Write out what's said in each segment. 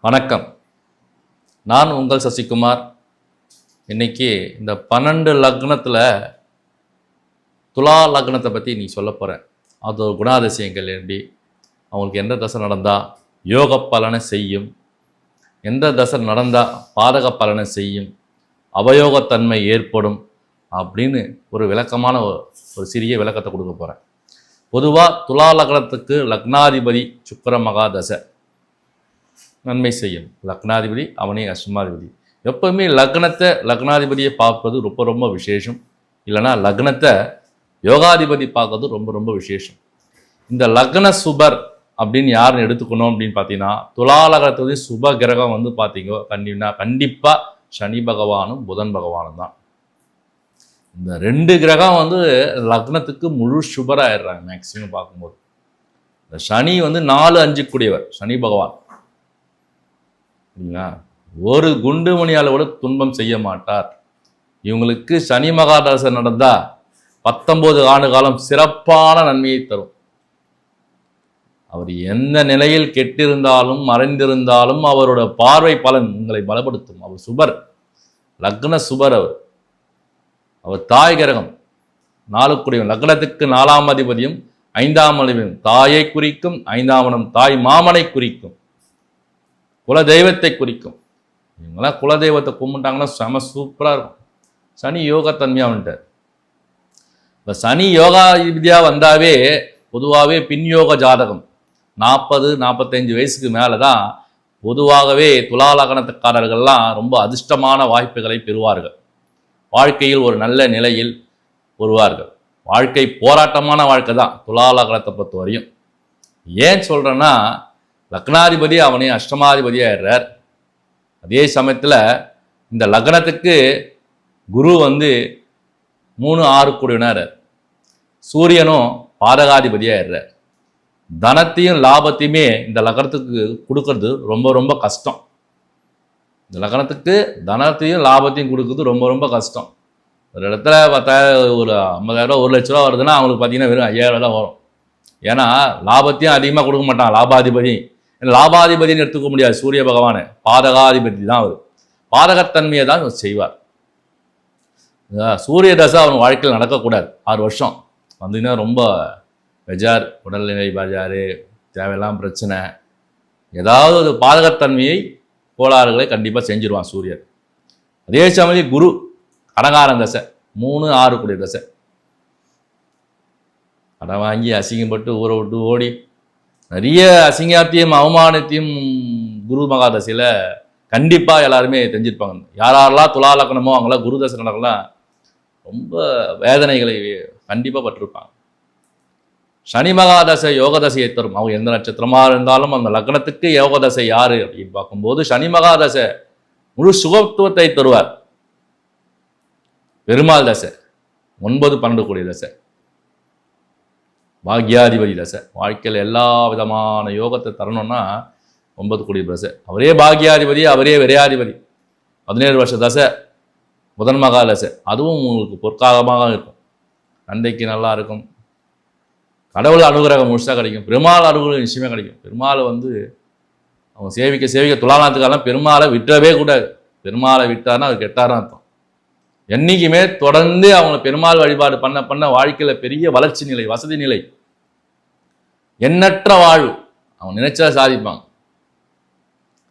வணக்கம். நான் உங்கள் சசிகுமார். இன்னைக்கு இந்த பன்னெண்டு லக்னத்தில் துலா லக்னத்தை பற்றி நீ சொல்ல போகிறேன் அதோட குணாதிசயங்கள் எப்படி அவங்களுக்கு எந்த தசை நடந்தால் யோக பலனை செய்யும். எந்த தசை நடந்தால் பாதக பலனை செய்யும். அவயோகத்தன்மை ஏற்படும் அப்படின்னு ஒரு விளக்கமான ஒரு- ஒரு சிறிய விளக்கத்தை கொடுக்க போகிறேன் பொதுவாக துலா லக்னத்துக்கு லக்னாதிபதி சுக்கிர மகாதசை நன்மை செய்யும். லக்னாதிபதி அவனே அஷ்டமாதிபதி எப்பவுமே லக்னத்தை லக்னாதிபதியை பார்ப்பது ரொம்ப ரொம்ப விசேஷம். இல்லைன்னா லக்னத்தை யோகாதிபதி பார்க்கறது ரொம்ப ரொம்ப விசேஷம். இந்த லக்ன சுபர் அப்படின்னு யாருன்னு எடுத்துக்கணும் அப்படின்னு பார்த்தீங்கன்னா துலாலகத்துடைய சுப கிரகம் வந்து பார்த்தீங்க கண்டிப்பா கண்டிப்பாக சனி பகவானும் புதன் பகவானும் தான். இந்த ரெண்டு கிரகம் வந்து லக்னத்துக்கு முழு சுபராகிடுறாங்க மேக்சிமம் பார்க்கும்போது. இந்த சனி வந்து நாலு அஞ்சு கூடியவர் சனி பகவான். இல்லைங்களா ஒரு குண்டு மணி அளவோட துன்பம் செய்ய மாட்டார். இவங்களுக்கு சனி மகாதசை நடந்தா பத்தொன்பது ஆண்டு காலம் சிறப்பான நன்மையை தரும். அவர் எந்த நிலையில் கெட்டிருந்தாலும் மறைந்திருந்தாலும் அவரோட பார்வை பலன் உங்களை பலப்படுத்தும். அவர் சுபர். லக்ன சுபர் அவர். அவர் தாய் கிரகம். நாளுக்குடியும் லக்னத்துக்கு நாலாம் அதிபதியும் ஐந்தாம் அதிபதியும் தாயை குறிக்கும் ஐந்தாம் தாய் மாமனை குறிக்கும். குல தெய்வத்தை குறிக்கும். இவங்களாம் குல தெய்வத்தை கும்பிட்டாங்கன்னா செம சூப்பராக இருக்கும். சனி யோகத்தன்மையாக வந்துட்டார். இப்போ சனி யோகா விதியாக வந்தாவே பொதுவாகவே பின்யோக ஜாதகம். நாற்பது நாற்பத்தஞ்சு வயசுக்கு மேலே தான் பொதுவாகவே துலாலகணத்துக்காரர்கள்லாம் ரொம்ப அதிர்ஷ்டமான வாய்ப்புகளை பெறுவார்கள். வாழ்க்கையில் ஒரு நல்ல நிலையில் வருவார்கள். வாழ்க்கை போராட்டமான வாழ்க்கை தான் துலாலகணத்தை பொறுத்த வரையும் ஏன் சொல்கிறேன்னா லக்னாதிபதி அவனை அஷ்டமாதிபதியாகிறார் அதே சமயத்தில் இந்த லக்னத்துக்கு குரு வந்து மூணு ஆறு கூடினார் சூரியனும் பாதகாதிபதியாகிறார் தனத்தையும் லாபத்தையுமே இந்த லக்னத்துக்கு கொடுக்கறது ரொம்ப ரொம்ப கஷ்டம். இந்த லக்னத்துக்கு தனத்தையும் லாபத்தையும் கொடுக்கறது ரொம்ப ரொம்ப கஷ்டம். ஒரு இடத்துல பத்தாயிரம் ஒரு ஐம்பதாயிரம் ரூபா ஒரு லட்ச ரூபா வருதுன்னா அவங்களுக்கு பார்த்தீங்கன்னா வெறும் ஐயாயிரம் தான் வரும். ஏன்னா லாபத்தையும் அதிகமாக கொடுக்க மாட்டான் லாபாதிபதி. லாபாதிபதினு எடுத்துக்க முடியாது. சூரிய பகவானை. பாதகாதிபதி தான் அவர். பாதகத்தன்மையை தான் செய்வார். சூரிய தசை அவன் வாழ்க்கையில் நடக்கக்கூடாது. ஆறு வருஷம். வந்தீங்கன்னா ரொம்ப பெஜார் உடல்நிலை பஜாரு தேவையெல்லாம் பிரச்சனை. ஏதாவது ஒரு பாதகத்தன்மையை கோளாறுகளை கண்டிப்பாக செஞ்சிருவான் சூரியன். அதே சமயம் குரு கடகாரம் தசை. மூணு ஆறு கூடிய தசை. கடன் வாங்கி அசிங்கப்பட்டு ஊரை விட்டு ஓடி நிறைய அசிங்காத்தையும் அவமானத்தையும் குரு மகாதசையில் கண்டிப்பாக எல்லாருமே தெரிஞ்சிருப்பாங்க. யாரெல்லாம் துலா லக்கணமோ அவங்களாம் குரு தசை ரொம்ப வேதனைகளை கண்டிப்பாக பட்டிருப்பாங்க. சனி மகாதசை யோகதசையை தரும். அவங்க எந்த நட்சத்திரமாக இருந்தாலும் அந்த லக்னத்துக்கு யோகதசை யார் யாரு அப்படின்னு பார்க்கும்போது சனி மகாதசை முழு சுகத்துவத்தை தருவார். பெருமாள் தசை ஒன்பது பன்னெண்டு கோடி தசை. பாக்யாதிபதி தசை. வாழ்க்கையில் எல்லா விதமான யோகத்தை தரணும்னா ஒன்பது கோடி தசை. அவரே பாக்யாதிபதி அவரே விரையாதிபதி. பதினேழு வருஷ தசை புதன் மகா தசை. அதுவும் உங்களுக்கு பொற்காலமாக இருக்கும். தந்தைக்கு நல்லா இருக்கும். கடவுள் அனுகிரகம் முழுசாக கிடைக்கும். பெருமாள் அனுகிரகம் நிச்சயமே கிடைக்கும். பெருமாளை வந்து அவங்க சேவிக்க சேவிக்க துலாநாத்துக்காரெல்லாம் பெருமாளை விட்டவே கூடாது. பெருமாளை விட்டார்னா அது கெட்டார்னு அர்த்தம். என்னைக்குமே தொடர்ந்து அவங்க பெருமாள் வழிபாடு பண்ண பண்ண வாழ்க்கையில் பெரிய வளர்ச்சி நிலை வசதி நிலை. எண்ணற்ற வாழ்வு. அவங்க நினைச்சா சாதிப்பாங்க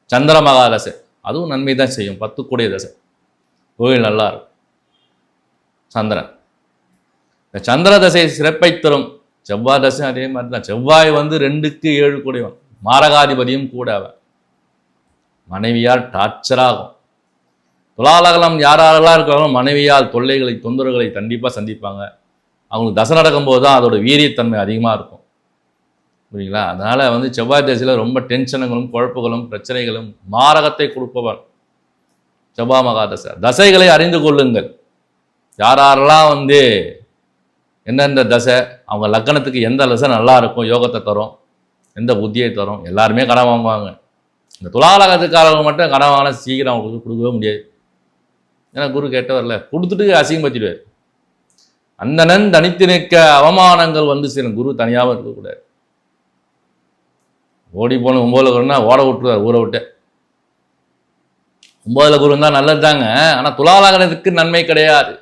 சந்திர மகா தசை. அதுவும் நன்மை தான் செய்யும். பத்து கூடிய தசை. கோயில் நல்லா இருக்கும். சந்திரன். இந்த சந்திர தசை சிறப்பை தரும். செவ்வாய் தசை அதே மாதிரி தான். செவ்வாய் வந்து ரெண்டுக்கு ஏழு கூடியவன் மாரகாதிபதியும் கூட அவன். மனைவியால் டார்ச்சராகும் துலாலகலம் யார் யாரெல்லாம் இருக்கிறாங்களோ மனைவியால் தொல்லைகளை தொந்தரவுகளை கண்டிப்பாக சந்திப்பாங்க. அவங்களுக்கு தசை நடக்கும்போது தான் அதோட வீரியத்தன்மை அதிகமாக இருக்கும். புரியுங்களா அதனால் வந்து செவ்வாய் தசையில் ரொம்ப டென்ஷனுங்களும் குழப்புகளும் பிரச்சனைகளும் மாரகத்தை கொடுப்பவர் செவ்வாய் மகா தசை தசைகளை அறிந்து கொள்ளுங்கள். யார் யாரெல்லாம் வந்து எந்தெந்த தசை அவங்க லக்கணத்துக்கு எந்த தசை நல்லா இருக்கும் யோகத்தை தரும் எந்த புத்தியை தரும் எல்லாருமே கடன் வாங்குவாங்க. இந்த துலாலகத்துக்காரங்க மட்டும் கடன் வாங்கினா சீக்கிரம் அவங்களுக்கு கொடுக்கவே முடியாது. ஏன்னா குரு கேட்டவர்ல கொடுத்துட்டு அசிங்கப்படுத்திடுவார் அந்தணன் தனித்து நிற்க அவமானங்கள் வந்து சேரும். குரு தனியாகவும் இருக்கக்கூடாது ஓடி போன ஒம்போதுலன்னா ஓட விட்டுருவார் ஊரை விட்டு. ஒம்போதில் குரு இருந்தால் நல்லது தாங்க. ஆனால் துளாலாகிறதுக்கு நன்மை கிடையாது.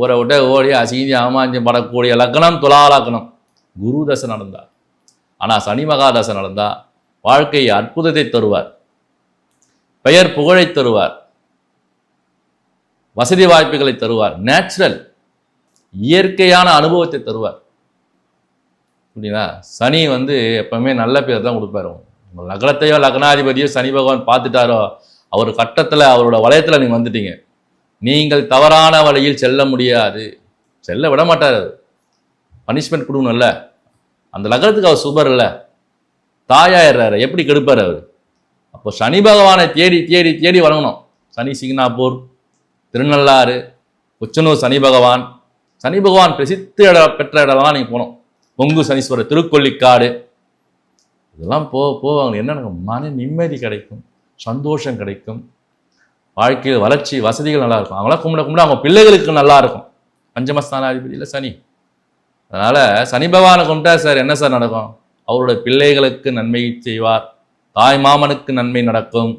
ஊரை விட்டு ஓடி அசிங்கி அமாஞ்சி படக்கூடிய லக்னம் துலாலக்னம் குரு தசை நடந்தா. ஆனால் சனி மகாதசை நடந்தா வாழ்க்கை அற்புதத்தை தருவார். பெயர் புகழை தருவார். வசதி வாய்ப்புகளை தருவார். நேச்சுரல் இயற்கையான அனுபவத்தை தருவார். புரியுதா? சனி வந்து எப்பவுமே நல்ல பேர் தான் கொடுப்பாரு. உங்கள் லக்னத்தையோ லக்னாதிபதியோ சனி பகவான் பார்த்துட்டாரோ அவர் கட்டத்தில் அவரோட வளையத்தில் நீங்கள் வந்துட்டீங்க. நீங்கள் தவறான வழியில் செல்ல முடியாது. செல்ல விட மாட்டார். அவர் பனிஷ்மெண்ட் கொடுக்கணும்ல. அந்த லக்னத்துக்கு அவர் சுபர் இல்லை. தாயாயிடுறாரு. எப்படி கெடுப்பார் அவர்? அப்போ சனி பகவானை தேடி தேடி தேடி வணங்கணும் சனி சிங்கனாப்பூர் திருநள்ளாறு உச்சனூர் சனி பகவான். சனி பகவான் பிரசித்த இட பெற்ற இடம்லாம் நீங்கள் போகணும். பொங்கு சனீஸ்வரர் திருக்கொல்லிக்காடு இதெல்லாம் போ போவாங்க. என்ன மன நிம்மதி கிடைக்கும். சந்தோஷம் கிடைக்கும். வாழ்க்கையில் வளர்ச்சி வசதிகள் நல்லா இருக்கும். அவங்களாம் கும்பிட கும்பிட அவங்க பிள்ளைகளுக்கு நல்லா இருக்கும். பஞ்சமஸ்தானாதிபதியில் சனி. அதனால் சனி பகவானை கும்பிட்டா சார் என்ன சார் நடக்கும்? அவருடைய பிள்ளைகளுக்கு நன்மை செய்வார். தாய் மாமனுக்கு நன்மை நடக்கும்.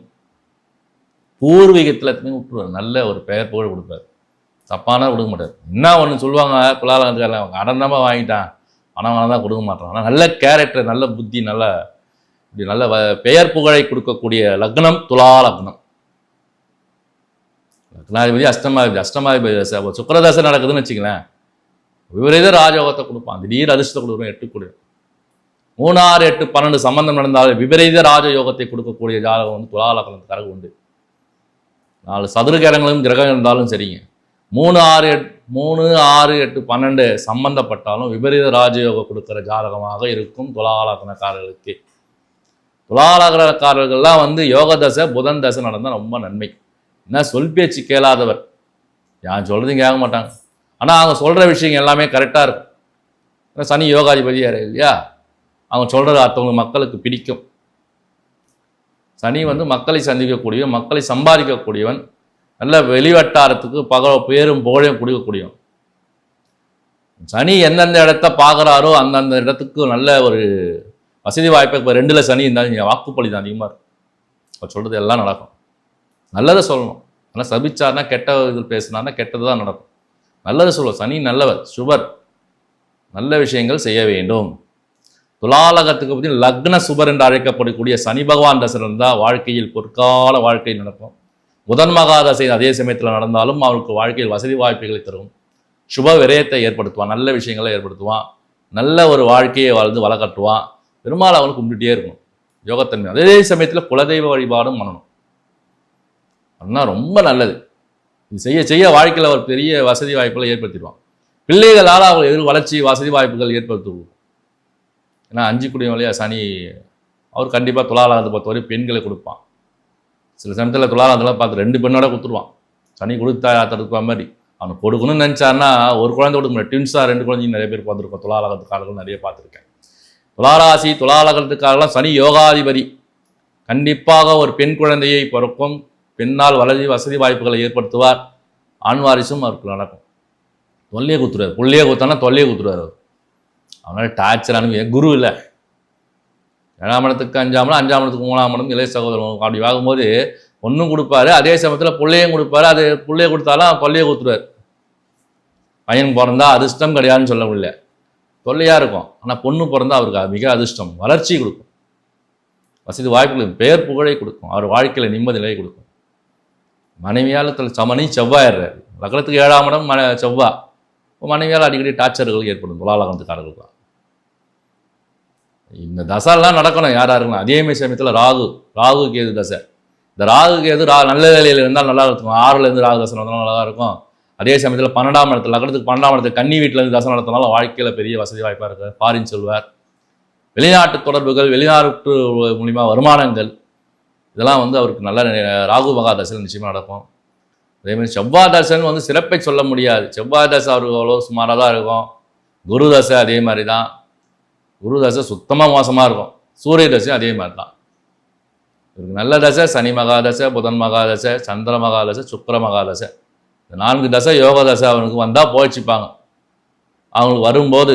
பூர்வீகத்தில் எத்தனை விட்டுருவார் நல்ல ஒரு பெயர் புகழ் கொடுப்பார். தப்பானா கொடுக்க மாட்டார். என்ன ஒன்று சொல்லுவாங்க குலாலங்கத்துக்காரன் அவங்க அடந்தமாக வாங்கிட்டான். பணம் வாங்க தான் கொடுக்க மாட்டான். ஆனால் நல்ல கேரக்டர் நல்ல புத்தி நல்ல இப்படி நல்ல வ- பெயர் புகழை கொடுக்கக்கூடிய லக்னம் துலா லக்னம். லக்னாதிபதி அஷ்டமாதிபதி. அஷ்டமாதிபதி தசை. நடக்குதுன்னு வச்சுங்களேன் விபரீத ராஜயோகத்தை கொடுப்பான். திடீர் அதிர்ஷ்டத்தை கொடுக்குறோம் எட்டு கொடு. மூணு ஆறு எட்டு பன்னெண்டு சம்பந்தம் நடந்தாலும் விபரீத ராஜயோகத்தை கொடுக்கக்கூடிய ஜாதகம் வந்து துலா லக்னத்துக்காக உண்டு. நாலு சதுரகிரகங்களும் கிரகம் இருந்தாலும் சரிங்க. மூணு ஆறு எட் மூணு ஆறு எட்டு பன்னெண்டு சம்பந்தப்பட்டாலும் விபரீத ராஜயோகம் கொடுக்குற ஜாதகமாக இருக்கும் துலாலக்கணக்காரர்களுக்கு துலாலக்கணக்காரர்கள்லாம் வந்து யோக தசை புதன் தசை நடந்தால் ரொம்ப நன்மை. என்ன சொல் பேச்சு கேளாதவர். யான் சொல்கிறதையும் கேட்க மாட்டாங்க. ஆனால் அவங்க சொல்கிற விஷயங்கள் எல்லாமே கரெக்டாக இருக்கும். சனி யோகாதிபதியாக இல்லையா? அவங்க சொல்கிறது அடுத்தவங்க மக்களுக்கு பிடிக்கும். சனி வந்து மக்களை சந்திக்கக்கூடியவன் மக்களை சம்பாதிக்கக்கூடியவன் நல்ல வெளிவட்டாரத்துக்கு பக பேரும் புகழையும் கொடுக்கக்கூடியவன். சனி எந்தெந்த இடத்த பார்க்குறாரோ அந்தந்த இடத்துக்கு நல்ல ஒரு வசதி வாய்ப்பு இப்போ ரெண்டில் சனி இருந்தாலும் இங்க வாக்குப்பொழி தான் அதிகமாக இருக்கும். அவர் சொல்கிறது எல்லாம் நடக்கும். நல்லதை சொல்லணும். ஆனால் சபிச்சார்னா கெட்ட இது பேசினார்னா கெட்டது தான் நடக்கும். நல்லதை சொல்லுவோம். சனி நல்லவர் சுபர். நல்ல விஷயங்கள் செய்ய வேண்டும். துலாலகத்துக்கு பற்றி லக்ன சுபர் என்று அழைக்கப்படக்கூடிய சனி பகவான் தசை இருந்தால் வாழ்க்கையில் பொற்கால வாழ்க்கை நடக்கும். புதன் மகாதசை அதே சமயத்தில் நடந்தாலும் அவருக்கு வாழ்க்கையில் வசதி வாய்ப்புகளை தரும். சுப விரயத்தை ஏற்படுத்துவான் நல்ல விஷயங்களை ஏற்படுத்துவான் நல்ல ஒரு வாழ்க்கையை வாழ்ந்து வளர்க்கட்டுவான் பெருமாள் அவனுக்கு கும்பிட்டுட்டே இருக்கணும். யோகத்தன்மை. அதே சமயத்தில் குலதெய்வ வழிபாடும் பண்ணணும். அதனால் ரொம்ப நல்லது. இது செய்ய செய்ய வாழ்க்கையில் ஒரு பெரிய வசதி வாய்ப்புகளை ஏற்படுத்திடுவான். பிள்ளைகளால் அவங்க எதிர் வளர்ச்சி வசதி வாய்ப்புகள் ஏற்படுத்துவோம் ஏன்னா அஞ்சு குடியும் வழியா சனி அவர் கண்டிப்பாக துலாலாந்து பொறுத்தவரை பெண்களை கொடுப்பான். சில சமயத்தில் துளாலாதெல்லாம் பார்த்து ரெண்டு பெண்ணோட கொடுத்துருவான். சனி கொடுத்தா தடுப்பா மாதிரி. அவனுக்கு கொடுக்கணும்னு நினச்சான்னா ஒரு குழந்தை கொடுக்க முடியாது. ட்வின்ஸாக ரெண்டு குழந்தைங்க நிறைய பேர் பார்த்துருக்கோம் துளாலகத்துக்காரர்கள் நிறைய பார்த்துருக்கேன். துளாராசி துலாலகத்துக்காரர்கள்லாம் சனி யோகாதிபதி. கண்டிப்பாக ஒரு பெண் குழந்தையை பிறக்கும். பெண்ணால் வளர்ச்சி வசதி வாய்ப்புகளை ஏற்படுத்துவார். ஆண் வாரிசும் அவருக்கு நடக்கும். தொல்லையே குத்துறாரு. புள்ளையே குத்தானா தொல்லையே குத்துறாரு அவர். அவனால் டார்ச்சர் அனுபவி குரு இல்லை. ஏழாம் இடத்துக்கு அஞ்சாம் இடம் அஞ்சாம் இடத்துக்கு மூணாம் இடம் இளைய சகோதரன் அப்படி வாங்கும்போது ஒன்றும் கொடுப்பாரு அதே சமயத்தில் பிள்ளையும் கொடுப்பாரு அது பிள்ளைய கொடுத்தாலும் பள்ளியை கொடுத்துருவார். பையன் பிறந்தா அதிர்ஷ்டம் கிடையாதுன்னு சொல்ல முடியல. தொல்லையாக இருக்கும். ஆனால் பொண்ணு பிறந்தா அவருக்கு மிக அதிர்ஷ்டம். வளர்ச்சி கொடுக்கும். வசதி வாய்ப்புகள் பெயர் புகழை கொடுக்கும். அவர் வாழ்க்கையில் நிம்மதி நிலையை கொடுக்கும். மனைவியால் தல் சமனி செவ்வாயிடுறாரு. லக்னத்துக்கு ஏழாம் இடம் மன செவ்வாய் மனைவியால் அடிக்கடி டார்ச்சர்கள் ஏற்படும் துலாலகத்துக்காரர்களுக்கு. இந்த தசாலாம் நடக்கணும் யாரா இருக்கணும்? அதே மாதிரி சமயத்தில் ராகு ராகு கேது தசை. இந்த ராகு கேது ரா நல்ல வேலையில் இருந்தால் நல்லா இருக்கும் ஆறுலேருந்து ராகு தசை நடந்தாலும் நல்லா இருக்கும். அதே சமயத்தில் பன்னெண்டாம் இடத்துல லக்னத்துக்கு பன்னெண்டாம் இடத்துல கன்னி வீட்டில் இருந்து தசை நடத்தினாலும் வாழ்க்கையில் பெரிய வசதி வாய்ப்பாக இருக்கு ஃபாரின் சொல்வார். வெளிநாட்டு தொடர்புகள் வெளிநாட்டு மூலிமா வருமானங்கள் இதெல்லாம் வந்து அவருக்கு நல்ல ராகு மகா தசையில் நிச்சயமாக நடக்கும். அதேமாதிரி செவ்வாய் தசைன்னு வந்து சிறப்பை சொல்ல முடியாது. செவ்வாய் தசை அவருக்கு அவ்வளோ சுமாராக தான் இருக்கும். குரு தசை அதே மாதிரி தான் குரு தசை சுத்தமாக மோசமாக இருக்கும். சூரிய தசையும் அதே மாதிரி தான் இவருக்கு நல்ல தசை சனி மகாதசை புதன் மகாதசை சந்திர மகாதசை சுக்கிர மகாதசை இந்த நான்கு தசை யோக தசை அவனுக்கு வந்தால் போயிடுச்சுப்பாங்க அவங்களுக்கு வரும்போது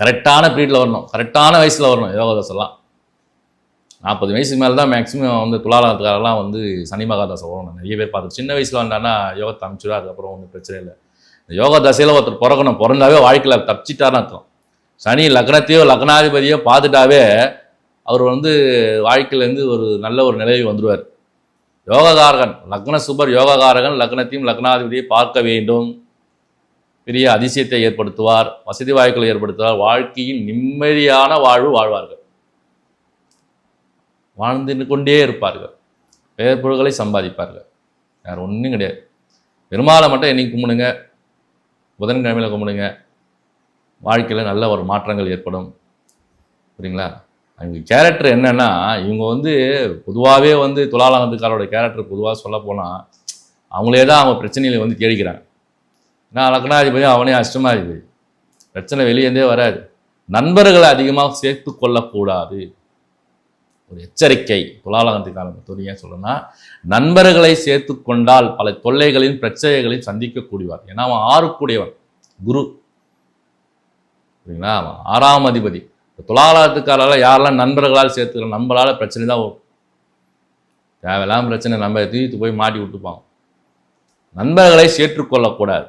கரெக்டான பீரியடில் வரணும். கரெக்டான வயசில் வரணும் யோக தசைலாம். நாற்பது வயசுக்கு மேலே தான் மேக்ஸிமம் வந்து துளாலத்துக்காரெல்லாம் வந்து சனி மகாதசை வரணும் நிறைய பேர் பார்த்து சின்ன வயசில் வந்தான்னா யோகத்தை அமைச்சிடும் அதுக்கப்புறம் ஒன்றும் பிரச்சனை இல்லை. இந்த யோக தசையில் ஒருத்தர் பிறக்கணும் பிறந்தாவே வாழ்க்கையில் தப்பிச்சிட்டாருன்னு அர்த்தம். சனி லக்னத்தையோ லக்னாதிபதியோ பார்த்துட்டாவே அவர் வந்து வாழ்க்கையிலேருந்து ஒரு நல்ல ஒரு நிலைக்கு வந்துடுவார். யோககாரகன் லக்ன சுபர் யோககாரகன் லக்னத்தையும் லக்னாதிபதியை பார்க்க வேண்டும். பெரிய அதிசயத்தை ஏற்படுத்துவார் வசதி வாய்ப்புகளை ஏற்படுத்துவார் வாழ்க்கையின் நிம்மதியான வாழ்வு வாழ்வார்கள். வாழ்ந்து கொண்டே இருப்பார்கள். பெயர் பொருள்களை சம்பாதிப்பார்கள். வேறு ஒன்றும் கிடையாது. பெருமாளை மட்டும் என்னைக்கு கும்பிடுங்க. புதன்கிழமையில் கும்பிடுங்க. வாழ்க்கையில் நல்ல ஒரு மாற்றங்கள் ஏற்படும். புரியுங்களா? அவங்க கேரக்டர் என்னென்னா இவங்க வந்து பொதுவாகவே வந்து துலாலங்கத்துக்காரோட கேரக்டர் பொதுவாக சொல்ல போனால் அவங்களே தான் அவங்க பிரச்சனைகளை வந்து தேடிக்கிறாங்க. நான் லக்னாதிபதி அவனே அஷ்டமாதிபதி. பிரச்சனை வெளியேந்தே வராது. நண்பர்களை அதிகமாக சேர்த்து கொள்ளக்கூடாது. ஒரு எச்சரிக்கை துலாலகத்துக்கான துணியாக சொல்லணும்னா நண்பர்களை சேர்த்து கொண்டால் பல தொல்லைகளின் பிரச்சனைகளையும் சந்திக்கக்கூடியவர். ஏன்னா அவன் ஆறுக்கூடியவன். குரு. சரிங்களா ஆறாம் அதிபதி. இந்த யாரெல்லாம் நண்பர்களால் சேர்த்துக்கலாம் நம்மளால் பிரச்சனை தான் வரும். தேவையில்லாம பிரச்சனை நம்ம தீர்த்து போய் மாட்டி விட்டுப்பான். நண்பர்களை சேர்த்துக்கொள்ளக்கூடாது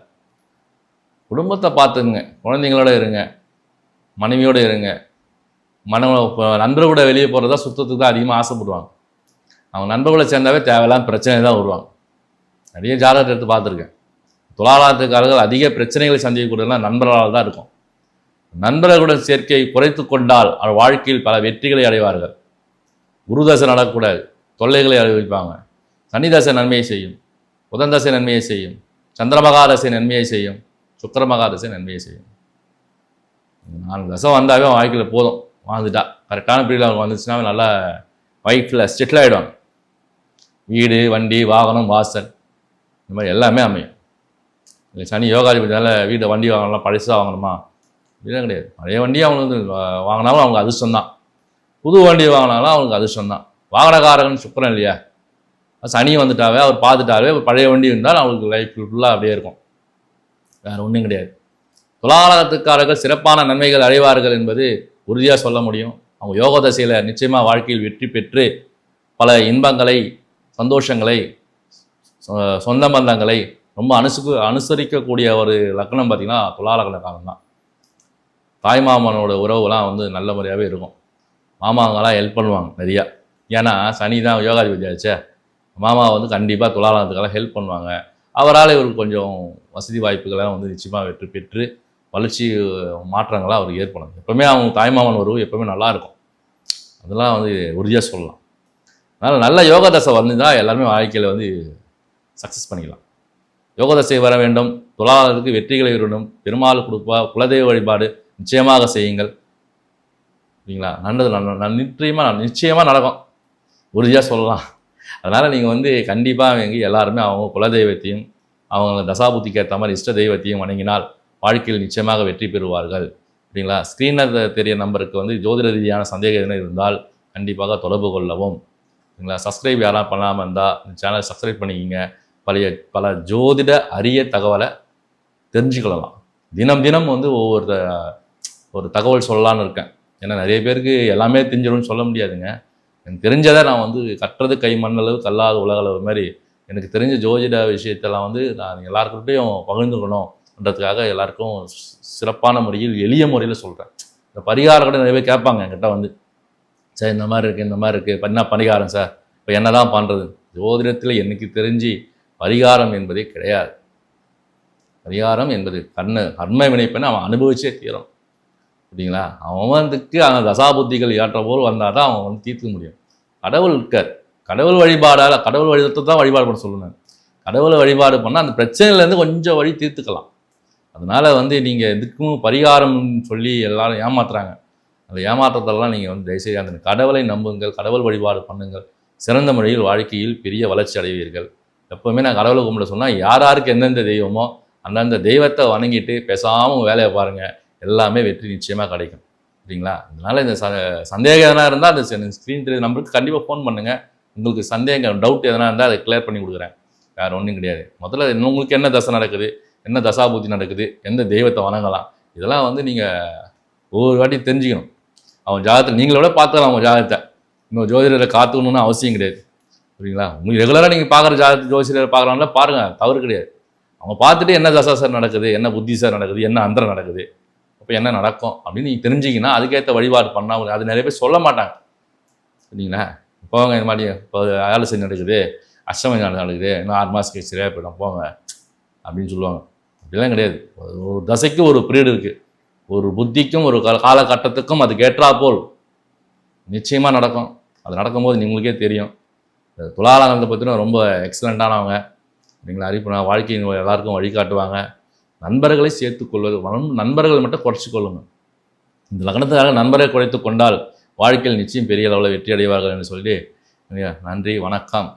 குடும்பத்தை பார்த்துங்க குழந்தைங்களோட இருங்க. மனைவியோட இருங்க. மன இப்போ நண்பர் வெளியே போகிறதா சுத்தத்துக்கு தான் அதிகமாக ஆசைப்படுவாங்க. அவங்க நண்பர்களை சேர்ந்தாவே தேவையில்லாம பிரச்சனை தான் வருவாங்க. நிறைய ஜாதகத்தை எடுத்து பார்த்துருக்கேன். துளாராத்துக்காரர்கள் அதிக பிரச்சனைகளை சந்திக்கக்கூடியதெல்லாம் நண்பர்களால் தான் இருக்கும். நண்பர்களுடன் சேர்க்கையை குறைத்து கொண்டால் அவர் வாழ்க்கையில் பல வெற்றிகளை அடைவார்கள். குருதசை நடக்கக்கூடாது. தொல்லைகளை அனுபவிப்பாங்க. சனிதசை நன்மையை செய்யும். புதன் தசை நன்மையை செய்யும். சந்திரமகாதசை நன்மையை செய்யும். சுக்கரமகாதசை நன்மையை செய்யும். நாலு தசம் வந்தாவே வாழ்க்கையில் போதும். வாழ்ந்துட்டா. கரெக்டான பீரியட் அவங்க வந்துச்சுன்னா நல்லா வைஃபில் ஸ்டெட்டில் ஆகிடுவாங்க வீடு வண்டி வாகனம் வாசல். இந்த மாதிரி எல்லாமே அமையும். இல்லை சனி யோகாதிபதினால வீட்டை வண்டி வாங்கலாம் பழசாக வாங்கணுமா? இதெல்லாம் கிடையாது. பழைய வண்டியை அவங்களுக்கு வாங்கினாலும் அவங்க அதிர்ஷ்டம் தான். புது வண்டி வாங்கினாலும் அவங்களுக்கு அதிர்ஷ்டம் தான். வாகனக்காரகன் சுக்கரன் இல்லையா? சனி வந்துட்டாவே அவர் பார்த்துட்டாவே பழைய வண்டி இருந்தால் அவங்களுக்கு லைஃப் ஃபுல்லாக அப்படியே இருக்கும். வேறு ஒன்றும் கிடையாது. துலாலகத்துக்காரர்கள் சிறப்பான நன்மைகள் அடைவார்கள் என்பது உறுதியாக சொல்ல முடியும். அவங்க யோக தசையில் நிச்சயமாக வாழ்க்கையில் வெற்றி பெற்று பல இன்பங்களை சந்தோஷங்களை சொ- சொந்த பந்தங்களை ரொம்ப அனுசு அனுசரிக்கக்கூடிய ஒரு லக்னம் பார்த்திங்கன்னா துலாலகனக்காரன் தான். தாய் மாமனோட உறவுலாம் வந்து நல்ல முறையாகவே இருக்கும். மாமாங்கெல்லாம் ஹெல்ப் பண்ணுவாங்க நிறையா. ஏன்னா சனி தான் யோகாதிபதி ஆச்சே மாமா வந்து கண்டிப்பாக துலாலகத்துக்கெல்லாம் ஹெல்ப் பண்ணுவாங்க. அவரால் இவருக்கு கொஞ்சம் வசதி வாய்ப்புகள்லாம் வந்து நிச்சயமாக வெற்றி பெற்று வளர்ச்சி மாற்றங்களாக அவருக்கு ஏற்படும் எப்பவுமே அவங்க தாய்மாமன் உறவு எப்பவுமே நல்லா இருக்கும். அதெல்லாம் வந்து உறுதியாக சொல்லலாம். அதனால் நல்ல யோக தசை வந்துதான் எல்லாருமே வாழ்க்கையில் வந்து சக்ஸஸ் பண்ணிக்கலாம். யோக தசை வர வேண்டும். துலாலத்துக்கு வெற்றிகளை வேண்டும் பெருமாள் கொடுப்பா குலதெய்வ வழிபாடு நிச்சயமாக செய்யுங்கள். சரிங்களா நல்லது நல்ல நிச்சயமாக நிச்சயமாக நடக்கும். உறுதியாக சொல்லலாம். அதனால் நீங்கள் வந்து கண்டிப்பாக எங்கே எல்லாருமே அவங்க குலதெய்வத்தையும் அவங்க தசாபுத்திக்கு ஏற்ற மாதிரி இஷ்ட தெய்வத்தையும் வணங்கினால் வாழ்க்கையில் நிச்சயமாக வெற்றி பெறுவார்கள். சரிங்களா ஸ்க்ரீனில் தெரிய நம்பருக்கு வந்து ஜோதிட ரீதியான சந்தேகம் எதுனா இருந்தால் கண்டிப்பாக தொடர்பு கொள்ளவும். சரிங்களா சப்ஸ்கிரைப் யாராவது பண்ணாமல் இருந்தால் இந்த சேனலை சப்ஸ்கிரைப் பண்ணிக்கிங்க. பழைய பல ஜோதிட அரிய தகவலை தெரிஞ்சுக்கொள்ளலாம். தினம் தினம் வந்து ஒவ்வொரு ஒரு தகவல் சொல்லலான்னு இருக்கேன். ஏன்னா நிறைய பேருக்கு எல்லாமே தெரிஞ்சிடும்னு சொல்ல முடியாதுங்க. எனக்கு தெரிஞ்சதை நான் வந்து கட்டுறது கை மண்ணளவு கல்லாத உலகளவு மாதிரி எனக்கு தெரிஞ்ச ஜோதிட விஷயத்தெல்லாம் வந்து நான் எல்லாருக்கிட்டையும் பகிர்ந்துக்கணும்ன்றதுக்காக எல்லாருக்கும் சிறப்பான முறையில் எளிய முறையில் சொல்கிறேன் இந்த பரிகாரம் கூட நிறைய பேர் கேட்பாங்க என்கிட்ட வந்து. சார் இந்த மாதிரி இருக்குது இந்த மாதிரி இருக்குது என்ன பரிகாரம் சார்? இப்போ என்ன தான் பண்ணுறது ஜோதிடத்தில் எனக்கு தெரிஞ்சு பரிகாரம் என்பதே கிடையாது. பரிகாரம் என்பது கண்ணு கர்ம வினைப்பெண்ணை அவன் அனுபவிச்சே தீரும். அப்படிங்களா அவனுக்கு அந்த தசாபுத்திகள் ஏற்ற போல் வந்தால் தான் அவன் வந்து தீர்க்க முடியும். கடவுள் இருக்கார். கடவுள் வழிபாடால் கடவுள் வழிபட்டு தான் வழிபாடு பண்ண சொல்லுவேன் கடவுளை வழிபாடு பண்ணால் அந்த பிரச்சனையிலேருந்து கொஞ்சம் வழி தீர்த்துக்கலாம். அதனால் வந்து நீங்கள் எதுக்கும் பரிகாரம்னு சொல்லி எல்லாரும் ஏமாத்துறாங்க. அந்த ஏமாற்றத்தெல்லாம் நீங்கள் வந்து தயவுசெய்து அந்த கடவுளை நம்புங்கள் கடவுள் வழிபாடு பண்ணுங்கள். சிறந்த முறையில் வாழ்க்கையில் பெரிய வளர்ச்சி அடைவீர்கள். எப்போவுமே நான் கடவுளை கும்பிட சொன்னால் யார் யாருக்கு எந்தெந்த தெய்வமோ அந்தந்த தெய்வத்தை வணங்கிட்டு பேசாமல் வேலையை பாருங்கள் எல்லாமே வெற்றி நிச்சயமாக கிடைக்கும். சரிங்களா? அதனால் இந்த ச சந்தேகம் எதனா இருந்தால் அந்த ஸ்க்ரீன் தெரியுற நம்பருக்கு கண்டிப்பாக ஃபோன் பண்ணுங்கள் உங்களுக்கு சந்தேகம் டவுட் எதனா இருந்தால் அதை கிளியர் பண்ணி கொடுக்குறேன். வேறு ஒன்றும் கிடையாது. முதல்ல உங்களுக்கு என்ன தசை நடக்குது? என்ன தசாபூத்தி நடக்குது? எந்த தெய்வத்தை வணங்கலாம்? இதெல்லாம் வந்து நீங்கள் ஒவ்வொரு வாட்டி தெரிஞ்சுக்கணும். அவன் ஜாதகத்தை நீங்களோட பார்த்துக்கலாம் அவன் ஜாதகத்தை. இன்னும் ஜோதிடரை காத்துக்கணும்னு அவசியம் கிடையாது. புரியுங்களா உங்களுக்கு ரெகுலராக நீங்கள் பார்க்குற ஜாதகத்தை ஜோசியர் பார்க்குறாங்களா பாருங்கள் தவறு கிடையாது. அவங்க பார்த்துட்டு என்ன தசா சார் நடக்குது? என்ன புத்தி சார் நடக்குது? என்ன அந்தரம் நடக்குது? எப்போ என்ன நடக்கும் அப்படின்னு நீங்கள் தெரிஞ்சிங்கன்னா அதுக்கேற்ற வழிபாடு பண்ணால் அது நிறைய பேர் சொல்ல மாட்டாங்க. சரிங்களா? போங்க இந்த மாதிரி இப்போ ஆலோசனை நடக்குது அஷ்டமி நடக்குது இன்னும் ஆறு மாதம் கழிச்சு சரியாக போயிடும் போங்க அப்படின்னு சொல்லுவாங்க. அப்படிலாம் கிடையாது. ஒரு- தசைக்கும் தசைக்கு ஒரு பீரியட் இருக்குது ஒரு புத்திக்கும் ஒரு கால காலகட்டத்துக்கும் அதுக்கேற்றா போல் நிச்சயமாக நடக்கும். அது நடக்கும்போது உங்களுக்கே தெரியும். இந்த துலாலங்கத்தை பற்றின ரொம்ப எக்ஸலண்ட்டானவங்க நீங்களா அறிவிப்பு வாழ்க்கையின் எல்லாருக்கும் வழிகாட்டுவாங்க. நண்பர்களை சேர்த்துக்கொள்வது வனம் நண்பர்களை மட்டும் குறைச்சி கொள்ளுங்கள் இந்த லக்னத்துக்காக நண்பரை குறைத்து கொண்டால் வாழ்க்கையில் நிச்சயம் பெரிய அளவில் வெற்றி அடைவார்கள் என்று சொல்லி நன்றி வணக்கம்.